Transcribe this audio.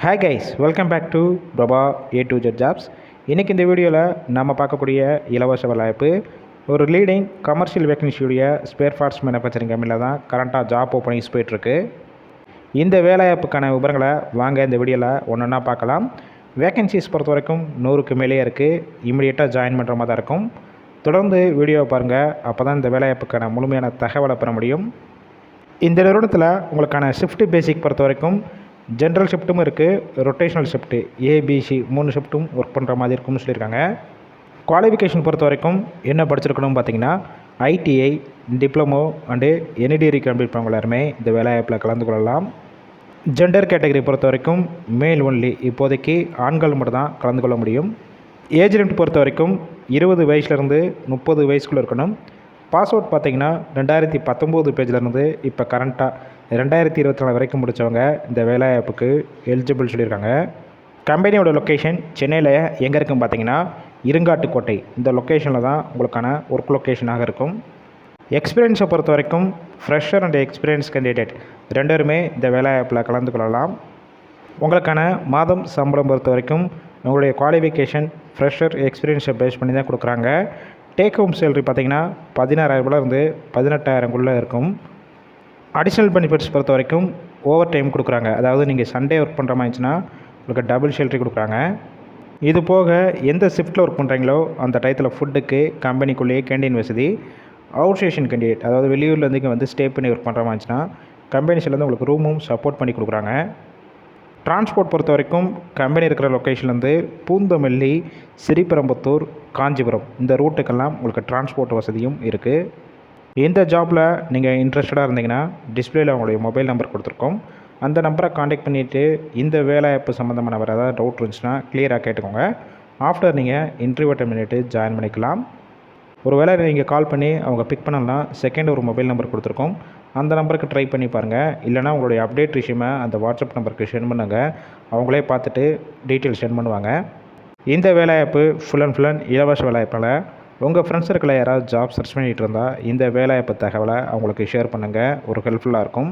Hi guys welcome back to Prabha A to Z jobs இன்றைக்கி இந்த வீடியோவில் நம்ம பார்க்கக்கூடிய இலவச வேலைவாய்ப்பு ஒரு லீடிங் கமர்ஷியல் வேக்கன்சியுடைய ஸ்பேர் பார்ட்ஸ் மேனுஃபேக்சரிங் கம்பெனியில் தான் கரண்ட்டாக ஜாப் ஓப்பனிங்ஸ் போயிட்டுருக்கு. இந்த வேலைவாய்ப்புக்கான விவரங்களை வாங்க இந்த வீடியோவில் ஒன்று ஒன்றா பார்க்கலாம். வேக்கன்சிஸ் பொறுத்த வரைக்கும் நூறுக்கு மேலேயே இருக்குது இமீடியட்டாக ஜாயின் பண்ணுற மாதிரி தான் இருக்கும். தொடர்ந்து வீடியோவை பாருங்கள் அப்போ தான் இந்த வேலைவாய்ப்புக்கான முழுமையான தகவலை பெற முடியும். இந்த நிறுவனத்தில் உங்களுக்கான ஷிஃப்ட் பேசிக் பொறுத்த வரைக்கும் ஜென்ரல் ஷிஃப்ட்டும் இருக்குது ரொட்டேஷனல் ஷிஃப்ட்டு ஏபிசி மூணு ஷிஃப்ட்டும் ஒர்க் பண்ணுற மாதிரி இருக்கும்னு சொல்லியிருக்காங்க. குவாலிஃபிகேஷன் பொறுத்த வரைக்கும் என்ன படிச்சிருக்கணும்னு பார்த்தீங்கன்னா ITI diploma and any degree complete பண்ணவங்க எல்லாருமே இந்த வேலைவாய்ப்பில் கலந்து கொள்ளலாம். ஜெண்டர் கேட்டகரி பொறுத்த வரைக்கும் மேல் ஒன்லி இப்போதைக்கு ஆண்கள் மட்டும் தான் கலந்து கொள்ள முடியும். ஏஜ் லிமிட் பொறுத்த வரைக்கும் இருபது வயசுலேருந்து முப்பது வயசுக்குள்ளே இருக்கணும். பாஸ்வேர்ட் பார்த்தீங்கன்னா ரெண்டாயிரத்தி பத்தொம்போது பேஜ்லேருந்து இப்போ கரண்ட்டாக ரெண்டாயிரத்தி இருபத்தி நாலு வரைக்கும் முடித்தவங்க இந்த வேலைவாய்ப்புக்கு எலிஜிபிள் சொல்லியிருக்காங்க. கம்பெனியோட லொக்கேஷன் சென்னையில் எங்கே இருக்குன்னு பார்த்தீங்கன்னா இருங்காட்டுக்கோட்டை. இந்த லொக்கேஷனில் தான் உங்களுக்கான ஒர்க் லொக்கேஷனாக இருக்கும். எக்ஸ்பீரியன்ஸை பொறுத்த வரைக்கும் ஃப்ரெஷர் அண்ட் எக்ஸ்பீரியன்ஸ் கேண்டிடேட் ரெண்டருமே இந்த வேலைவாய்ப்பில் கலந்து கொள்ளலாம். உங்களுக்கான மாதம் சம்பளம் பொறுத்த வரைக்கும் உங்களுடைய குவாலிஃபிகேஷன் ஃப்ரெஷர் எக்ஸ்பீரியன்ஸை பேஸ் பண்ணி தான் கொடுக்குறாங்க. டேக் ஹோம் சேலரி பார்த்தீங்கன்னா பதினாறாயிரரூபாலேருந்து பதினெட்டாயிரங்குள்ளே இருக்கும். அடிஷ்னல் பெனிஃபிட்ஸ் பொறுத்த வரைக்கும் ஓவர் டைம் கொடுக்குறாங்க. அதாவது நீங்கள் சண்டே ஒர்க் பண்ணுற மாதிரி இருந்துச்சுன்னா உங்களுக்கு டபுள் சேலரி கொடுக்குறாங்க. இது போக எந்த ஷிஃப்ட்டில் ஒர்க் பண்ணுறீங்களோ அந்த டயத்தில் ஃபுட்டுக்கு கம்பெனிக்குள்ளேயே கேண்டீன் வசதி அவுட் ஸ்டேஷன் கேண்டிடேட் அதாவது வெளியூர்லேருந்து இங்கே வந்து ஸ்டே பண்ணி ஒர்க் பண்ணுற மாதிரி இருந்துச்சுன்னா கம்பெனிஸ்லேருந்து உங்களுக்கு ரூமும் சப்போர்ட் பண்ணி கொடுக்குறாங்க. டிரான்ஸ்போர்ட் பொறுத்த வரைக்கும் கம்பெனி இருக்கிற லொக்கேஷன்லேருந்து பூந்தமல்லி ஸ்ரீபெரும்புத்தூர் காஞ்சிபுரம். இந்த ரூட்டுக்கெல்லாம் உங்களுக்கு டிரான்ஸ்போர்ட் வசதியும் இருக்குது இந்த ஜாபில் நீங்கள் இன்ட்ரெஸ்டடாக இருந்தீங்கன்னா டிஸ்பிளேயில் உங்களுடைய மொபைல் நம்பர் கொடுத்துருக்கோம். அந்த நம்பரை காண்டாக்ட் பண்ணிவிட்டு இந்த வேலைவாய்ப்பு சம்மந்தமான வேறு ஏதாவது டவுட் இருந்துச்சுன்னா கிளியராக கேட்டுக்கோங்க. ஆஃப்டர் நீங்கள் இன்டர்வியூ அட்டன் பண்ணிவிட்டு ஜாயின் பண்ணிக்கலாம். ஒரு வேளை நீங்கள் கால் பண்ணி அவங்க பிக் பண்ணலாம் செகண்ட் ஒரு மொபைல் நம்பர் கொடுத்துருக்கோம். அந்த நம்பருக்கு ட்ரை பண்ணி பாருங்கள் இல்லைனா உங்களுடைய அப்டேட் விஷயமா அந்த வாட்ஸ்அப் நம்பருக்கு சென்ட் பண்ணுங்கள் அவங்களே பார்த்துட்டு டீட்டெயில்ஸ் சென்ட் பண்ணுவாங்க. இந்த வேலைவாய்ப்பு ஃபுல் அண்ட் ஃபுல் அண்ட் இலவச வேலைவாய்ப்பில் உங்கள் ஃப்ரெண்ட்ஸ் இருக்கிற யாராவது ஜாப் சர்ச் பண்ணிகிட்டு இருந்தால் இந்த வேலைவாய்ப்பு தகவலை அவங்களுக்கு ஷேர் பண்ணுங்கள் ஒரு ஹெல்ப்ஃபுல்லாக இருக்கும்.